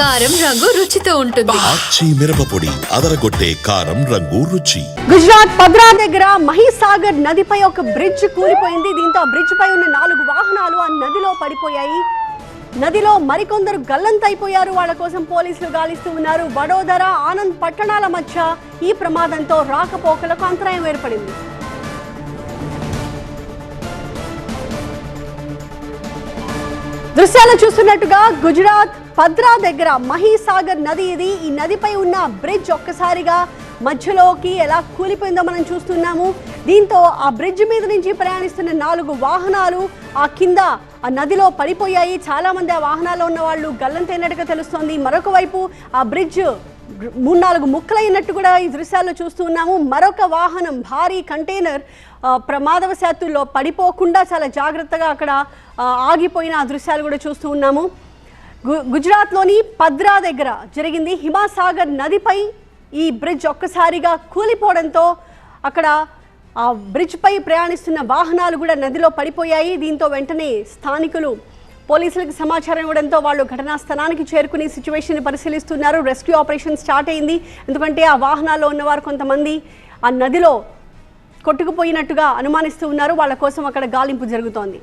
కారం రంగు రుచితో ఉంటుంది. ఆచి మిరపపొడి అదరగొట్టే కారం రంగు రుచి. గుజరాత్ పద్రా దగ్గర మహీసాగర్ నదిపై ఒక బ్రిడ్జ్ కూలిపోయింది. దీంతో ఆ బ్రిడ్జ్ పై ఉన్న నాలుగు వాహనాలు ఆ నదిలో పడిపోయాయి. నదిలో మరికొందరు గల్లంతైపోయారు. వాళ్ళ కోసం పోలీసులు గాలిస్తూ ఉన్నారు. వడోదర ఆనంద్ పట్టణాల మధ్య ఈ ప్రమాదంతో రాకపోకలకు అంతరాయం ఏర్పడింది. దృశ్యాలు చూస్తున్నట్టుగా గుజరాత్ పద్రా దగ్గర మహీసాగర్ నది ఇది. ఈ నదిపై ఉన్న బ్రిడ్జ్ ఒక్కసారిగా మధ్యలోకి ఎలా కూలిపోయిందో మనం చూస్తున్నాము. దీంతో ఆ బ్రిడ్జ్ మీద నుంచి ప్రయాణిస్తున్న నాలుగు వాహనాలు ఆ కింద ఆ నదిలో పడిపోయాయి. చాలామంది ఆ వాహనాల్లో ఉన్న వాళ్ళు గల్లంతైనట్టుగా తెలుస్తోంది. మరొక వైపు ఆ బ్రిడ్జ్ మూడు నాలుగు ముక్కలైనట్టు కూడా ఈ దృశ్యాల్లో చూస్తూ ఉన్నాము. మరొక వాహనం భారీ కంటైనర్ ప్రమాదవశాత్తుల్లో పడిపోకుండా చాలా జాగ్రత్తగా అక్కడ ఆగిపోయిన ఆ దృశ్యాలు కూడా చూస్తూ ఉన్నాము. గుజరాత్లోని పద్రా దగ్గర జరిగింది హిమాసాగర్ నదిపై ఈ బ్రిడ్జ్ ఒక్కసారిగా కూలిపోవడంతో అక్కడ ఆ బ్రిడ్జ్పై ప్రయాణిస్తున్న వాహనాలు కూడా నదిలో పడిపోయాయి. దీంతో వెంటనే స్థానికులు పోలీసులకు సమాచారం ఇవ్వడంతో వాళ్ళు ఘటనా స్థలానికి చేరుకుని సిచ్యువేషన్ పరిశీలిస్తున్నారు. రెస్క్యూ ఆపరేషన్ స్టార్ట్ అయింది. ఎందుకంటే ఆ వాహనాల్లో ఉన్నవారు కొంతమంది ఆ నదిలో కొట్టుకుపోయినట్టుగా అనుమానిస్తూ ఉన్నారు. వాళ్ళ కోసం అక్కడ గాలింపు జరుగుతోంది.